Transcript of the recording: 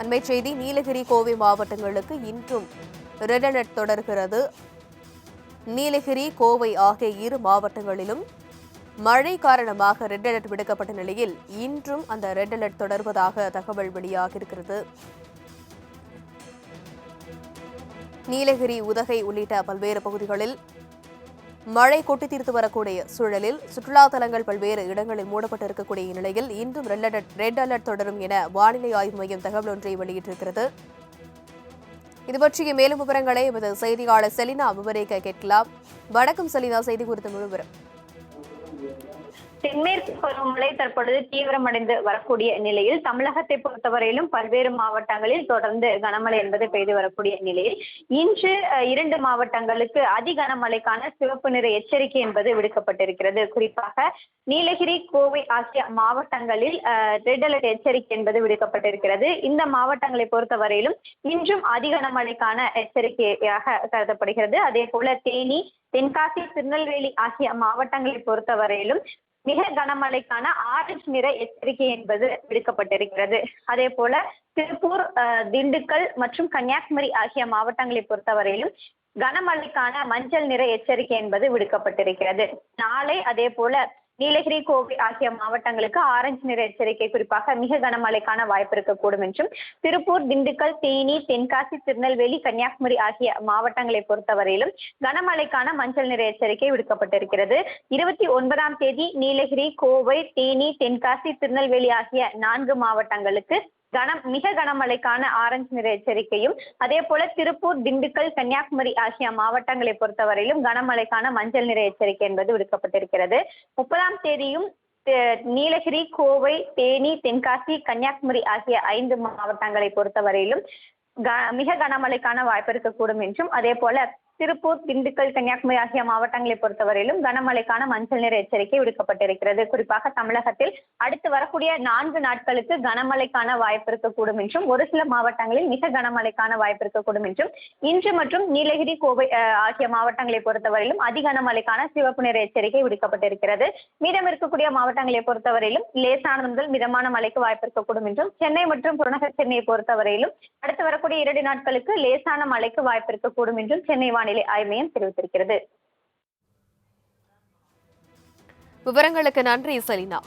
அண்மை செய்தி நீலகிரி கோவை மாவட்டங்களுக்கு இன்றும் ரெட் அலர்ட் தொடர்கிறது. நீலகிரி கோவை ஆகிய இரு மாவட்டங்களிலும் மழை காரணமாக ரெட் அலர்ட் விடுக்கப்பட்ட நிலையில் இன்றும் அந்த ரெட் அலர்ட் தொடர்வதாக தகவல் வெளியாகியிருக்கிறது. நீலகிரி உதகை உள்ளிட்ட பல்வேறு பகுதிகளில் மழை கொட்டி தீர்த்து வரக்கூடிய சூழலில் சுற்றுலா தலங்கள் பல்வேறு இடங்களில் மூடப்பட்டு இருக்கக்கூடிய நிலையில் இன்றும் ரெட் அலர்ட் ரெட் அலர்ட் தொடரும் என வானிலை ஆய்வு மையம் தகவல் ஒன்றை வெளியிட்டிருக்கிறது. இது பற்றிய மேலும் விவரங்களை எமது செய்தியாளர் செலினா விவரிக்க கேட்கலாம். வணக்கம் செலினா செய்தி குறித்த முழு தென்மேற்கு பருவமழை தற்பொழுது தீவிரமடைந்து வரக்கூடிய நிலையில் தமிழகத்தை பொறுத்தவரையிலும் பல்வேறு மாவட்டங்களில் தொடர்ந்து கனமழை என்பது பெய்து வரக்கூடிய நிலையில் இன்று இரண்டு மாவட்டங்களுக்கு அதி கனமழைக்கான சிவப்பு நிற எச்சரிக்கை என்பது விடுக்கப்பட்டிருக்கிறது. குறிப்பாக நீலகிரி கோவை ஆகிய மாவட்டங்களில் ரெட் அலர்ட் எச்சரிக்கை என்பது விடுக்கப்பட்டிருக்கிறது. இந்த மாவட்டங்களை பொறுத்தவரையிலும் இன்றும் அதி கனமழைக்கான எச்சரிக்கையாக கருதப்படுகிறது. அதே போல தேனி தென்காசி திருநெல்வேலி ஆகிய மாவட்டங்களை பொறுத்தவரையிலும் மிக கனமழைக்கான ஆரஞ்சு நிற எச்சரிக்கை என்பது விடுக்கப்பட்டிருக்கிறது. அதே போல திருப்பூர் அஹ், திண்டுக்கல் மற்றும் கன்னியாகுமரி ஆகிய மாவட்டங்களை பொறுத்தவரையிலும் கனமழைக்கான மஞ்சள் நிற எச்சரிக்கை என்பது விடுக்கப்பட்டிருக்கிறது. நாளை அதே போல நீலகிரி கோவை ஆகிய மாவட்டங்களுக்கு ஆரஞ்சு நிற எச்சரிக்கை குறிப்பாக மிக கனமழைக்கான வாய்ப்பு இருக்கக்கூடும் என்றும் திருப்பூர் திண்டுக்கல் தேனி தென்காசி திருநெல்வேலி கன்னியாகுமரி ஆகிய மாவட்டங்களை பொறுத்தவரையிலும் கனமழைக்கான மஞ்சள் நிற எச்சரிக்கை விடுக்கப்பட்டிருக்கிறது. இருபத்தி ஒன்பதாம் தேதி நீலகிரி கோவை தேனி தென்காசி திருநெல்வேலி ஆகிய நான்கு மாவட்டங்களுக்கு கனம் மிக கனமழைக்கான ஆரஞ்சு நிற எச்சரிக்கையும் அதே போல திருப்பூர் திண்டுக்கல் கன்னியாகுமரி ஆகிய மாவட்டங்களை பொறுத்தவரையிலும் கனமழைக்கான மஞ்சள் நிற எச்சரிக்கை என்பது விடுக்கப்பட்டிருக்கிறது. முப்பதாம் தேதியும் நீலகிரி கோவை தேனி தென்காசி கன்னியாகுமரி ஆகிய ஐந்து மாவட்டங்களை பொறுத்தவரையிலும் க- மிக கனமழைக்கான வாய்ப்பு இருக்கக்கூடும் என்றும் அதே போல திருப்பூர் திண்டுக்கல் கன்னியாகுமரி ஆகிய மாவட்டங்களை பொறுத்தவரையிலும் கனமழைக்கான மஞ்சள் நிற எச்சரிக்கை விடுக்கப்பட்டிருக்கிறது. குறிப்பாக தமிழகத்தில் அடுத்து வரக்கூடிய நான்கு நாட்களுக்கு கனமழைக்கான வாய்ப்பு இருக்கக்கூடும் என்றும் ஒரு சில மாவட்டங்களில் மிக கனமழைக்கான வாய்ப்பு இருக்கக்கூடும் என்றும் இன்று மற்றும் நீலகிரி கோவை ஆகிய மாவட்டங்களை பொறுத்தவரையிலும் அதி கனமழைக்கான சிவப்பு நிற எச்சரிக்கை விடுக்கப்பட்டிருக்கிறது. மீதம் இருக்கக்கூடிய மாவட்டங்களை பொறுத்தவரையிலும் லேசானது முதல் மிதமான மழைக்கு வாய்ப்பு இருக்கக்கூடும் என்றும் சென்னை மற்றும் புறநகர் சென்னையை பொறுத்தவரையிலும் அடுத்து வரக்கூடிய இரண்டு நாட்களுக்கு லேசான மழைக்கு வாய்ப்பு இருக்கக்கூடும் என்றும் சென்னை வானிலை ஆய்வு மையம் தெரிவித்திருக்கிறது. விவரங்களுக்கு நன்றி செலினா.